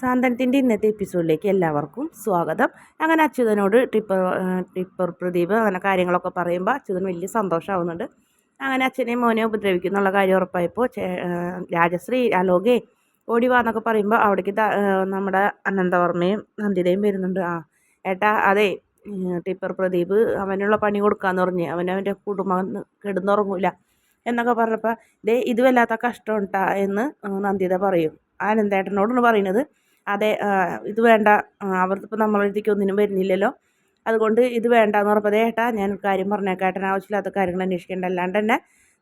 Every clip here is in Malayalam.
സാന്ത്വനത്തിന്റെ ഇന്നത്തെ എപ്പിസോഡിലേക്ക് എല്ലാവർക്കും സ്വാഗതം. അങ്ങനെ അച്യുതനോട് ടിപ്പർ ടിപ്പർ പ്രദീപ് അങ്ങനെ കാര്യങ്ങളൊക്കെ പറയുമ്പോൾ അച്യുതൻ വലിയ സന്തോഷമാവുന്നുണ്ട് അങ്ങനെ അച്ഛനെയും മോനെ ഉപദ്രവിക്കുന്നുള്ള കാര്യം ഉറപ്പായപ്പോൾ രാജശ്രീ അലോകെ ഓടി വാന്നൊക്കെ പറയുമ്പോൾ അവിടേക്ക് നമ്മുടെ അനന്തവർമ്മയും നന്ദിതയും വരുന്നുണ്ട്. ആ ഏട്ടാ അതെ ടിപ്പർ പ്രദീപ് അവനുള്ള പണി കൊടുക്കാന്ന് പറഞ്ഞ് അവനവന്റെ കുടുംബം കിടന്നുറങ്ങൂല എന്നൊക്കെ പറഞ്ഞപ്പോൾ ദേ ഇത് വല്ലാത്ത കഷ്ടം ഉണ്ടാ എന്ന് നന്ദിത പറയും. ആനന്ദേട്ടനോടാണ് പറയുന്നത്. അതെ ഇത് വേണ്ട. അവർക്കിപ്പോൾ നമ്മളടുത്തേക്ക് ഒന്നിനും വരുന്നില്ലല്ലോ. അതുകൊണ്ട് ഇത് വേണ്ടാന്ന് പറഞ്ഞപ്പോൾ ഏട്ടാ ഞാൻ കാര്യം പറഞ്ഞേക്കാം. ഏട്ടൻ ആവശ്യമില്ലാത്ത കാര്യങ്ങൾ അന്വേഷിക്കേണ്ട. അല്ലാണ്ട് തന്നെ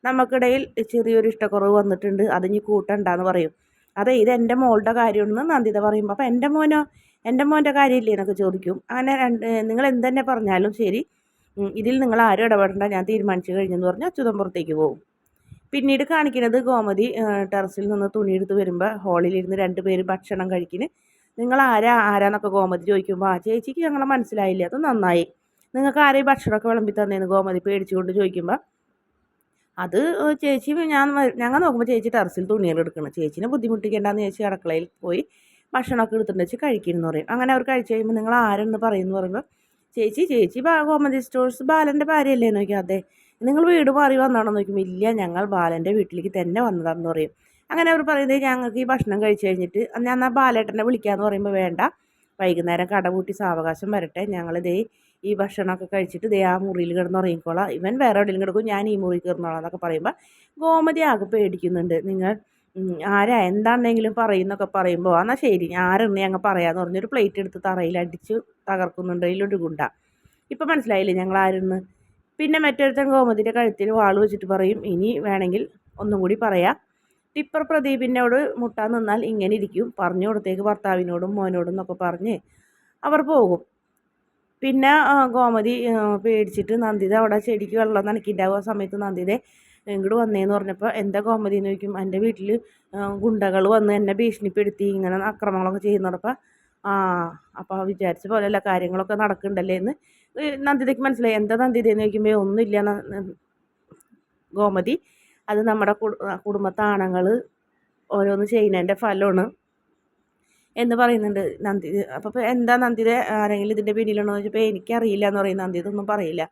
നമുക്കിടയിൽ ചെറിയൊരു ഇഷ്ടക്കുറവ് വന്നിട്ടുണ്ട്. അത് ഇനി കൂട്ടണ്ടെന്ന് പറയും. അതെ ഇത് എന്റെ മോളുടെ കാര്യമെന്ന് നന്ദിത പറയുമ്പോൾ അപ്പോൾ എന്റെ മോനോ? എന്റെ മോന്റെ കാര്യമില്ലേ? എന്നൊക്കെ ചോദിക്കും. അങ്ങനെ രണ്ട് നിങ്ങൾ എന്തെന്നെ പറഞ്ഞാലും ശരി. ഇതിൽ നിങ്ങൾ ആരും ഇടപെടേണ്ട. ഞാൻ തീരുമാനിച്ചു കഴിഞ്ഞെന്ന് പറഞ്ഞാൽ അച്യുതം പുറത്തേക്ക് പോകും. പിന്നീട് കാണിക്കുന്നത് ഗോമതി ടെറസിൽ നിന്ന് തുണിയെടുത്ത് വരുമ്പോൾ ഹാളിലിരുന്ന് രണ്ട് പേര് ഭക്ഷണം കഴിക്കുന്നു നിങ്ങൾ ആരാ? ആരാന്നൊക്കെ ഗോമതി ചോദിക്കുമ്പോൾ ആ ചേച്ചിക്ക് ഞങ്ങളെ മനസ്സിലായില്ല അത് നന്നായി. നിങ്ങൾക്ക് ആരെയും ഭക്ഷണമൊക്കെ വിളമ്പി തന്നേന്ന് ഗോമതി പേടിച്ചുകൊണ്ട് ചോദിക്കുമ്പോൾ അത് ചേച്ചി ഞാൻ ഞങ്ങൾ നോക്കുമ്പോൾ ചേച്ചി ടെറസിൽ തുണികൾ എടുക്കണം. ചേച്ചിനെ ബുദ്ധിമുട്ടിക്കേണ്ടെന്ന് ചേച്ചി അടുക്കളയിൽ പോയി ഭക്ഷണമൊക്കെ എടുത്തിട്ട് വെച്ച് കഴിക്കുന്നു പറയും. അങ്ങനെ അവർ കഴിച്ച് കഴിയുമ്പോൾ നിങ്ങൾ ആരെന്ന് പറയുമെന്ന് പറയുമ്പോൾ ചേച്ചി ചേച്ചി ഗോമതി സ്റ്റോഴ്സ് ബാലന്റെ ഭാര്യയല്ലേ? നോക്കിയാൽ അതെ. നിങ്ങൾ വീട് മാറി വന്നാണോ നോക്കുമ്പോൾ ഇല്ല ഞങ്ങൾ ബാലന്റെ വീട്ടിലേക്ക് തന്നെ വന്നതാണെന്ന് പറയും. അങ്ങനെ അവർ പറയുന്നത് ഞങ്ങൾക്ക് ഈ ഭക്ഷണം കഴിച്ചു കഴിഞ്ഞിട്ട് ഞാൻ ആ ബാലേട്ടനെ വിളിക്കാമെന്ന് പറയുമ്പോൾ വേണ്ട. വൈകുന്നേരം കട കൂട്ടി സാവകാശം വരട്ടെ. ഞങ്ങൾ ദേ ഈ ഭക്ഷണമൊക്കെ കഴിച്ചിട്ട് ദേ ആ മുറിയിൽ കിടന്നുറങ്ങിക്കോളാം ഇവൻ വേറെ എവിടെയും കിടക്കും ഞാൻ ഈ മുറിയിൽ കയറുന്നോളാം എന്നൊക്കെ പറയുമ്പോൾ ഗോമതി ആകെ പേടിക്കുന്നുണ്ട്. നിങ്ങൾ ആരാ? എന്താണെങ്കിലും പറയുന്നൊക്കെ പറയുമ്പോൾ എന്നാൽ ശരി ആരെണ്ണി അങ്ങ് പറയാമെന്ന് പറഞ്ഞൊരു പ്ലേറ്റ് എടുത്ത് തറയിൽ അടിച്ച് തകർക്കുന്നുണ്ട് അതിലൊരു ഗുണ്ട. ഇപ്പം മനസ്സിലായില്ലേ ഞങ്ങൾ ആരെന്ന്? പിന്നെ മറ്റൊരുത്തൻ ഗോമതിന്റെ കഴുത്തിൽ വാൾ വെച്ചിട്ട് പറയും ഇനി വേണമെങ്കിൽ ഒന്നും കൂടി പറയാം. ടിപ്പർ പ്രദീപിനോട് മുട്ടാൻ നിന്നാൽ ഇങ്ങനെ ഇരിക്കും. പറഞ്ഞു കൊടുത്തേക്ക് ഭർത്താവിനോടും മോനോടും എന്നൊക്കെ പറഞ്ഞ് അവർ പോകും. പിന്നെ ഗോമതി പേടിച്ചിട്ട് നന്ദിത അവിടെ ചെടിക്ക് വെള്ളം നനക്കിണ്ടാവുക സമയത്ത് നന്ദിത ഇങ്ങോട്ട് വന്നേന്ന് പറഞ്ഞപ്പോൾ എന്താ ഗോമതി എന്ന് ചോദിക്കും എന്റെ വീട്ടിൽ ഗുണ്ടകൾ വന്ന് എന്നെ ഭീഷണിപ്പെടുത്തി ഇങ്ങനെ അക്രമങ്ങളൊക്കെ ചെയ്യുന്നപ്പോൾ ആ അപ്പോൾ വിചാരിച്ച പോലെയല്ല കാര്യങ്ങളൊക്കെ നടക്കുന്നുണ്ടല്ലേ എന്ന്. നന്ദിതയ്ക്ക് മനസ്സിലായി. എന്താ നന്ദിത എന്ന് ചോദിക്കുമ്പോൾ ഒന്നുമില്ല ഗോമതി. അത് നമ്മുടെ കുടുംബത്താണങ്ങൾ. ഓരോന്ന് ചെയ്യുന്നതിന്റെ ഫലമാണ്. എന്ന് പറയുന്നുണ്ട് നന്ദി അപ്പോൾ എന്താ നന്ദിത ആരെങ്കിലും ഇതിന്റെ പിന്നിലുണ്ടോ എന്ന് ചോദിച്ചപ്പോൾ എനിക്കറിയില്ല എന്ന് പറയും നന്ദി ഇതൊന്നും പറയില്ല.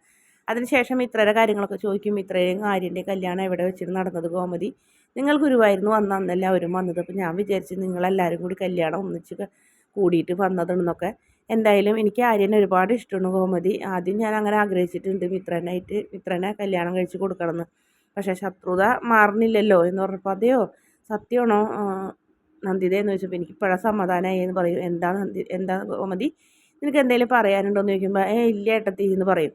അതിനുശേഷം ഇത്രയുടെ കാര്യങ്ങളൊക്കെ ചോദിക്കും. ഇത്രയും ആര്യന്റെ കല്യാണം എവിടെ വെച്ചിട്ട് നടന്നത് ഗോമതി? നിങ്ങൾ ഗുരുവായിരുന്നു വന്ന അന്നല്ല അവരും വന്നത്. അപ്പോൾ ഞാൻ വിചാരിച്ചു നിങ്ങളെല്ലാവരും കൂടി കല്യാണം ഒന്നിച്ച് കൂടിയിട്ട് വന്നതെന്നൊക്കെ എന്തായാലും എനിക്ക് ആര്യനെ ഒരുപാട് ഇഷ്ടമാണ് ഗോമതി. ആദ്യം ഞാൻ അങ്ങനെ ആഗ്രഹിച്ചിട്ടുണ്ട് മിത്രനായിട്ട് മിത്രനെ കല്യാണം കഴിച്ച് കൊടുക്കണമെന്ന്. പക്ഷേ ശത്രുത മാറുന്നില്ലല്ലോ എന്ന് പറഞ്ഞപ്പോൾ അതെയോ? സത്യമാണോ? നന്ദിത എന്ന് ചോദിച്ചപ്പോൾ എനിക്ക് ഇപ്പോഴാണ് സമാധാനമായി എന്ന് പറയും. എന്താ നന്ദി എന്താ ഗോമതി? നിനക്ക് എന്തെങ്കിലും പറയാനുണ്ടോ എന്ന് ചോദിക്കുമ്പോൾ ഏ ഇല്ല ഏട്ടത്തി എന്ന് പറയും.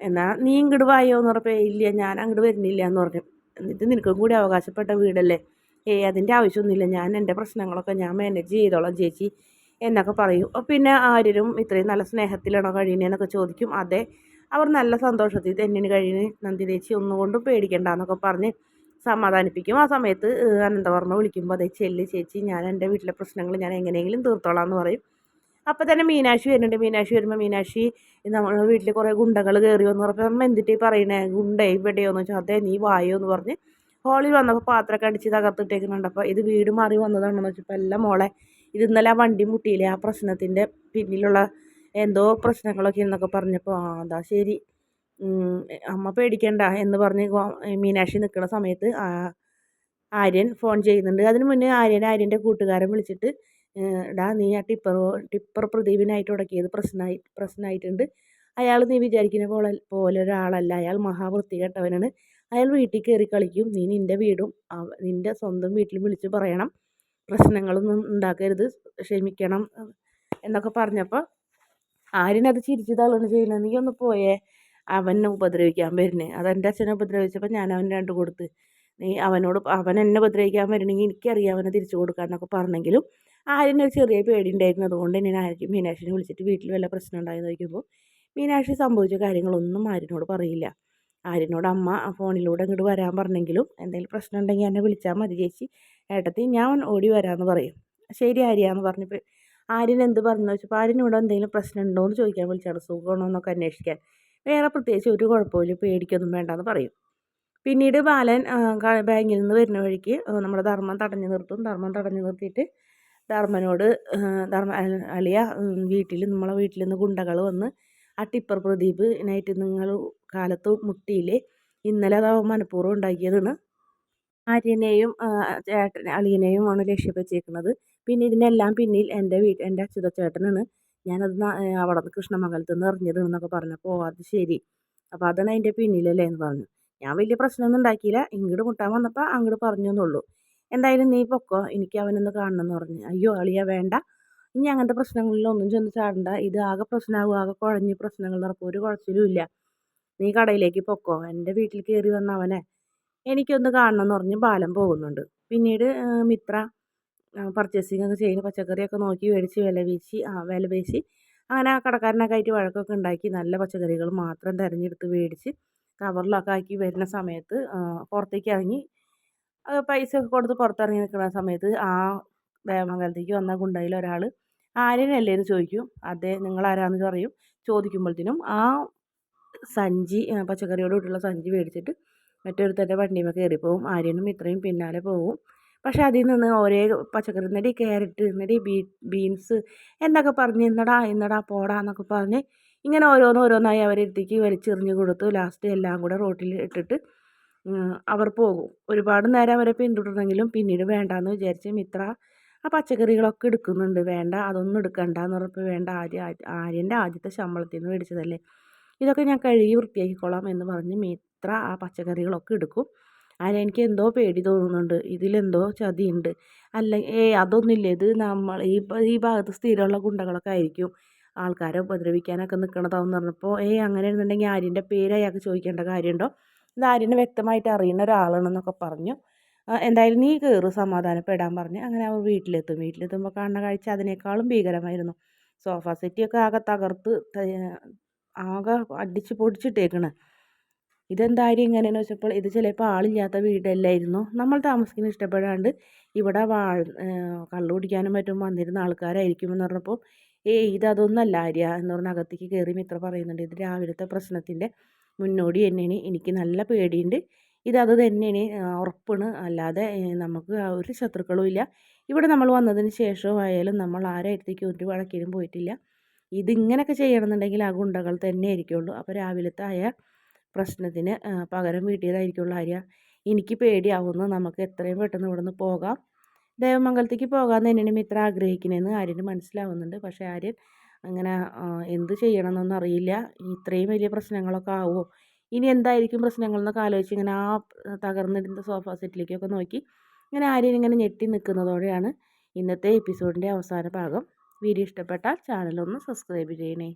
എന്നാൽ നീ ഇങ്ങോട്ട് വായോ? എന്ന് പറഞ്ഞപ്പോൾ ഇല്ല ഞാൻ അങ്ങോട്ട് വരുന്നില്ല എന്ന് പറഞ്ഞു. എന്നിട്ട് നിനക്കും കൂടി അവകാശപ്പെട്ട വീടല്ലേ? ഏ അതിന്റെ ആവശ്യമൊന്നുമില്ല. ഞാൻ എന്റെ പ്രശ്നങ്ങളൊക്കെ ഞാൻ മാനേജ് ചെയ്തോളാം ചേച്ചി. എന്നൊക്കെ പറയും. പിന്നെ ആരും ഇത്രയും നല്ല സ്നേഹത്തിലാണോ കഴിയുന്നതെന്നൊക്കെ ചോദിക്കും. അതെ അവർ നല്ല സന്തോഷത്തിൽ തന്നെയാണ് കഴിയുന്നത് നന്ദി ചേച്ചി ഒന്നുകൊണ്ടും പേടിക്കണ്ട എന്നൊക്കെ പറഞ്ഞ് സമാധാനിപ്പിക്കും. ആ സമയത്ത് അനന്തവർമ്മ വിളിക്കുമ്പോൾ അതേ ചെല്ലി ചേച്ചി ഞാൻ എന്റെ വീട്ടിലെ പ്രശ്നങ്ങൾ ഞാൻ എങ്ങനെയെങ്കിലും തീർത്തോളാം എന്ന് പറയും. അപ്പോൾ തന്നെ മീനാക്ഷി വരുന്നുണ്ട്. മീനാക്ഷി വരുമ്പോൾ മീനാക്ഷി നമ്മുടെ വീട്ടിൽ കുറേ ഗുണ്ടകൾ കയറി വന്ന്. പറഞ്ഞപ്പോൾ അമ്മ എന്തിട്ട് പറയണേ? ഗുണ്ടേ ഇവിടെയോ? എന്ന് വെച്ചാൽ അതെ നീ വായോ? എന്ന് പറഞ്ഞ് ഹോളിൽ വന്നപ്പോൾ പാത്രമൊക്കെ അടിച്ച് തകർത്തിട്ടേക്കുന്നുണ്ട്. അപ്പോൾ ഇത് വീട് മാറി വന്നതാണെന്ന് വെച്ചപ്പോൾ എല്ലാം മോളെ ഇത് ഇന്നലെ ആ വണ്ടി മുട്ടിയില്ലേ? ആ പ്രശ്നത്തിന്റെ പിന്നിലുള്ള എന്തോ പ്രശ്നങ്ങളൊക്കെ എന്നൊക്കെ പറഞ്ഞപ്പോൾ ആ അതാ ശരി. അമ്മ പേടിക്കണ്ട എന്ന് പറഞ്ഞ് മീനാക്ഷി നിൽക്കുന്ന സമയത്ത് ആര്യൻ ഫോൺ ചെയ്യുന്നുണ്ട്. അതിന് മുന്നേ ആര്യൻ ആര്യന്റെ കൂട്ടുകാരൻ വിളിച്ചിട്ട് ഡാ നീ ആ ടിപ്പർ ടിപ്പർ പ്രദീപിനായിട്ട് ഉടക്കിയത് പ്രശ്നമായി പ്രശ്നമായിട്ടുണ്ട് അയാൾ നീ വിചാരിക്കുന്ന പോലെ പോലെ ഒരാളല്ല. അയാൾ മഹാവൃത്തി കേട്ടവനാണ്. അയാൾ വീട്ടിൽ കയറി കളിക്കും. നീ നിന്റെ വീടും നിന്റെ സ്വന്തം വീട്ടിൽ വിളിച്ച് പറയണം. പ്രശ്നങ്ങളൊന്നും ഉണ്ടാക്കരുത്. ക്ഷമിക്കണം എന്നൊക്കെ പറഞ്ഞപ്പോൾ ആര്യനത് ചിരിച്ചു തള്ളുന്നു. ചെയ്യുന്നത് നീ ഒന്ന് പോയേ. അവനെ ഉപദ്രവിക്കാൻ വരുന്നേ അതെന്റെ അച്ഛനെ ഉപദ്രവിച്ചപ്പോൾ ഞാൻ അവന് രണ്ട് കൊടുത്ത്. നീ അവനോട് അവൻ എന്നെ ഉപദ്രവിക്കാൻ വരണമെങ്കിൽ എനിക്കറിയാം അവനെ തിരിച്ചു കൊടുക്കാമെന്നൊക്കെ പറഞ്ഞെങ്കിലും ആര്യനൊരു ചെറിയ പേടി ഉണ്ടായിരുന്നു. അതുകൊണ്ട് തന്നെ ആര്യൻ മീനാക്ഷിനെ വിളിച്ചിട്ട് വീട്ടിൽ വല്ല പ്രശ്നം ഉണ്ടായെന്ന് ചോദിക്കുമ്പോൾ മീനാക്ഷി സംഭവിച്ച കാര്യങ്ങളൊന്നും ആര്യനോട് പറയില്ല. ആര്യനോട് അമ്മ ഫോണിലൂടെ ഇങ്ങോട്ട് വരാൻ പറഞ്ഞെങ്കിലും എന്തെങ്കിലും പ്രശ്നം ഉണ്ടെങ്കിൽ എന്നെ വിളിച്ചാൽ മതി ചേച്ചി. ഏട്ടത്തി ഞാൻ ഓടി വരാമെന്ന് പറയും. ശരി ആര്യാന്ന് പറഞ്ഞപ്പോൾ ആര്യൻ എന്ത് പറഞ്ഞു വെച്ചപ്പോൾ ഇവിടെ എന്തെങ്കിലും പ്രശ്നം ഉണ്ടോ എന്ന് ചോദിക്കാൻ വിളിച്ചാണ്. സുഖമാണോ എന്നൊക്കെ അന്വേഷിക്കാൻ. വേറെ പ്രത്യേകിച്ച് ഒരു കുഴപ്പമില്ല പേടിക്കൊന്നും വേണ്ടെന്ന് പറയും. പിന്നീട് ബാലൻ ബാങ്കിൽ നിന്ന് വരുന്ന വഴിക്ക് നമ്മുടെ ധർമ്മം തടഞ്ഞു നിർത്തും. ധർമ്മം തടഞ്ഞു നിർത്തിയിട്ട് ധർമ്മനോട് ധർമ്മ അളിയ വീട്ടിൽ നമ്മളെ വീട്ടിൽ നിന്ന് ഗുണ്ടകൾ വന്ന് ആ ടിപ്പർ പ്രദീപ് നൈറ്റ് നിങ്ങൾ കാലത്ത് മുട്ടിയില്ലേ? ഇന്നലെ അത് മനഃപൂർവം ഉണ്ടാക്കിയതാണ്. ആര്യനെയും ചേട്ടൻ അളിയനെയും ആണ് ലക്ഷ്യം പിന്നെ ഇതിനെല്ലാം പിന്നിൽ എന്റെ വീട്ട് എന്റെ അച്യുതച്ചേട്ടനാണ്. ഞാനത് അവിടെ നിന്ന് കൃഷ്ണമംഗലത്ത് നിന്ന് എറിഞ്ഞതെന്നൊക്കെ പറഞ്ഞപ്പോൾ അത് ശരി. അപ്പോൾ അതാണ് അതിന്റെ പിന്നിലല്ലേ എന്ന് പറഞ്ഞു. ഞാൻ വലിയ പ്രശ്നമൊന്നും ഉണ്ടാക്കിയില്ല. ഇങ്ങോട്ട് മുട്ടാൻ വന്നപ്പോൾ അങ്ങോട്ട് പറഞ്ഞു എന്നുള്ളൂ. എന്തായാലും നീ പൊക്കോ. എനിക്ക് അവനൊന്ന് കാണണം എന്ന് പറഞ്ഞു. അയ്യോ അളിയ വേണ്ട. ഇനി അങ്ങനത്തെ പ്രശ്നങ്ങളിലൊന്നും ചെന്ന് ചാടണ്ട. ഇത് ആകെ പ്രശ്നമാകും ആകെ കുഴഞ്ഞ് പ്രശ്നങ്ങൾ നടക്കും. ഒരു കുഴച്ചിലും ഇല്ല. നീ കടയിലേക്ക് പൊക്കോ. എന്റെ വീട്ടിൽ കയറി വന്ന അവനെ എനിക്കൊന്ന് കാണണം എന്ന് പറഞ്ഞ് ബാലം പോകുന്നുണ്ട്. പിന്നീട് മിത്ര പർച്ചേസിംഗ് ഒക്കെ ചെയ്യുന്ന. പച്ചക്കറിയൊക്കെ നോക്കി മേടിച്ച് വില വീശി ആ വില പേശി അങ്ങനെ ആ കടക്കാരനൊക്കെ ആയിട്ട് വഴക്കൊക്കെ ഉണ്ടാക്കി നല്ല പച്ചക്കറികൾ മാത്രം തിരഞ്ഞെടുത്ത് മേടിച്ച് കവറിലൊക്കെ ആക്കി വരുന്ന സമയത്ത് പുറത്തേക്ക് ഇറങ്ങി പൈസ ഒക്കെ കൊടുത്ത് പുറത്തിറങ്ങി നിൽക്കുന്ന സമയത്ത് ആ ദേവമംഗലത്തേക്ക് വന്ന ഗുണ്ടയിൽ ഒരാൾ ആര്യനല്ലേ? എന്ന് ചോദിക്കും. അതെ നിങ്ങൾ ആരാന്ന് പറയും. ചോദിക്കുമ്പോഴത്തേനും ആ സഞ്ചി പച്ചക്കറിയോട് സഞ്ചി മേടിച്ചിട്ട് മറ്റൊരുത്തന്റെ വണ്ടിയുമേ കയറിപ്പോവും ആര്യനും ഇത്രയും പിന്നാലെ പോവും. പക്ഷേ അതിൽ നിന്ന് ഒരേ പച്ചക്കറി എന്നടി ക്യാരറ്റ് എന്നടി ബീ ബീൻസ് എന്നൊക്കെ പറഞ്ഞ് ഇന്നടാ ഇന്നടാ പോടാ എന്നൊക്കെ പറഞ്ഞ് ഇങ്ങനെ ഓരോന്ന് ഓരോന്നായി അവരെടുത്തേക്ക് വലിച്ചെറിഞ്ഞ് കൊടുത്തു. ലാസ്റ്റ് എല്ലാം കൂടെ റോട്ടിൽ ഇട്ടിട്ട് അവർ പോകും. ഒരുപാട് നേരം അവരെ പിന്തുടർന്നെങ്കിലും പിന്നീട് വേണ്ടാന്ന് വിചാരിച്ച് മിത്ര ആ പച്ചക്കറികളൊക്കെ എടുക്കുന്നുണ്ട്. വേണ്ട അതൊന്നും എടുക്കണ്ട എന്ന് പറഞ്ഞപ്പോൾ വേണ്ട. ആര്യ ആര്യന്റെ ആദ്യത്തെ ശമ്പളത്തിൽ നിന്ന് മേടിച്ചതല്ലേ? ഇതൊക്കെ ഞാൻ കഴുകി വൃത്തിയാക്കിക്കോളാം എന്ന് പറഞ്ഞ് മിത്ര ആ പച്ചക്കറികളൊക്കെ എടുക്കും. അതിന് എനിക്ക് എന്തോ പേടി തോന്നുന്നുണ്ട്. ഇതിലെന്തോ ചതിയുണ്ട്. അല്ല ഏ അതൊന്നുമില്ല. ഇത് നമ്മൾ ഈ ഈ ഭാഗത്ത് സ്ഥിരമുള്ള ഗുണ്ടകളൊക്കെ ആയിരിക്കും. ആൾക്കാരെ ഉപദ്രവിക്കാനൊക്കെ നിൽക്കണതാവെന്ന് പറഞ്ഞപ്പോൾ ഏ അങ്ങനെ എന്നുണ്ടെങ്കിൽ ആര്യന്റെ പേര് അയാൾക്ക് ചോദിക്കേണ്ട കാര്യമുണ്ടോ? ഇത് ആര്യനെ വ്യക്തമായിട്ട് അറിയുന്ന ഒരാളാണെന്നൊക്കെ പറഞ്ഞു. എന്തായാലും നീ കയറ് സമാധാനപ്പെടാൻ പറഞ്ഞ് അങ്ങനെ അവർ വീട്ടിലെത്തും. വീട്ടിലെത്തുമ്പോൾ കാണുന്ന കാഴ്ച അതിനേക്കാളും ഭീകരമായിരുന്നു. സോഫ സെറ്റിയൊക്കെ ആകെ തകർത്ത് ആകെ അടിച്ച് പൊടിച്ചിട്ടേക്കണ്. ഇതെന്തായാലും ഇങ്ങനെയെന്ന് വെച്ചപ്പോൾ ഇത് ചിലപ്പോൾ ആളില്ലാത്ത വീടല്ലായിരുന്നു. നമ്മൾ താമസിക്കുന്ന ഇഷ്ടപ്പെടാണ്ട് ഇവിടെ വാ കള്ളു കുടിക്കാനും മറ്റും വന്നിരുന്ന ആൾക്കാരായിരിക്കും എന്ന് പറഞ്ഞപ്പോൾ ഏയ് ഇതൊന്നല്ല ആര്യ എന്ന് പറഞ്ഞ അകത്തേക്ക് കയറി മിത്ര പറയുന്നുണ്ട്. ഇത് രാവിലത്തെ പ്രശ്നത്തിന്റെ മുന്നോടി തന്നെയാണ്. എനിക്ക് നല്ല പേടിയുണ്ട്. ഇതത് തന്നെയാണ്. ഉറപ്പാണ്. അല്ലാതെ നമുക്ക് ഒരു ശത്രുക്കളും ഇല്ല. ഇവിടെ നമ്മൾ വന്നതിന് ശേഷമായാലും നമ്മൾ ആരായിടത്തേക്ക് ഒരു വഴക്കിനും പോയിട്ടില്ല. ഇതിങ്ങനെയൊക്കെ ചെയ്യണമെന്നുണ്ടെങ്കിൽ ആ ഗുണ്ടകൾ തന്നെ ആയിരിക്കുള്ളൂ അപ്പോൾ രാവിലത്തെ ആയ പ്രശ്നത്തിന് പകരം വീട്ടിയതായിരിക്കുള്ളൂ ആര്യ. എനിക്ക് പേടിയാവുന്നു. നമുക്ക് എത്രയും പെട്ടെന്ന് ഇവിടെ നിന്ന് പോകാം. ദേവമംഗലത്തേക്ക് പോകാമെന്ന് തന്നെയാണ് മിത്ര ആഗ്രഹിക്കുന്നതെന്ന് ആര്യന് മനസ്സിലാവുന്നുണ്ട്. പക്ഷേ ആര്യൻ അങ്ങനെ എന്ത് ചെയ്യണമെന്നൊന്നും അറിയില്ല. ഇത്രയും വലിയ പ്രശ്നങ്ങളൊക്കെ ആവുമോ? ഇനി എന്തായിരിക്കും പ്രശ്നങ്ങൾ എന്നൊക്കെ ആലോചിച്ച് ഇങ്ങനെ ആ തകർന്നിരുന്ന സോഫ സെറ്റിലേക്കൊക്കെ നോക്കി ഇങ്ങനെ ആര്യൻ ഇങ്ങനെ ഞെട്ടി നിൽക്കുന്നതോടെയാണ് ഇന്നത്തെ എപ്പിസോഡിന്റെ അവസാന ഭാഗം. വീഡിയോ ഇഷ്ടപ്പെട്ടാൽ ചാനലൊന്ന് സബ്സ്ക്രൈബ് ചെയ്യണേ.